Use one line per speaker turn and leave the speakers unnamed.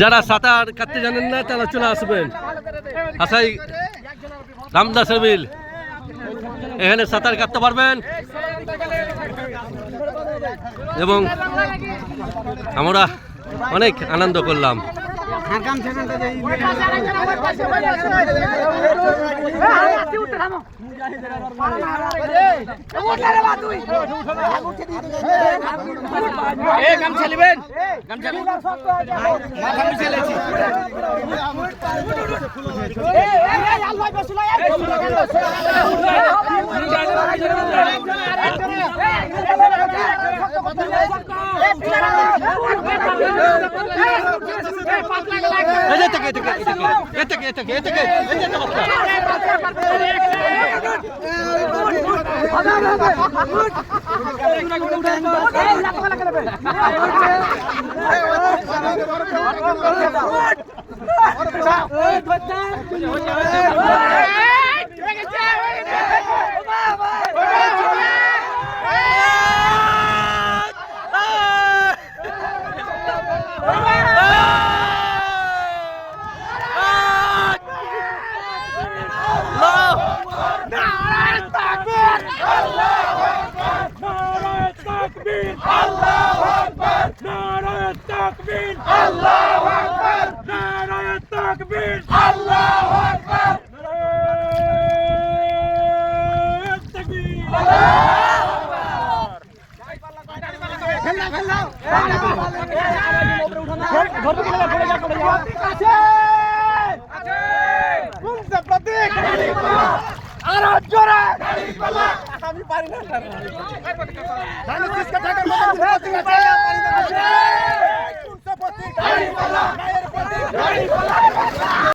যারা সাঁতার কাটতে জানেন না, তারা চলে আসবেন। আসাই রামদাসের বিল এখানে সাঁতার কাটতে পারবেন। এবং আমরা অনেক আনন্দ করলাম। এ থেকে এ থেকে এ থেকে এ থেকে No! এ থেকে এ থেকে
আরও জোরে আমি পারি না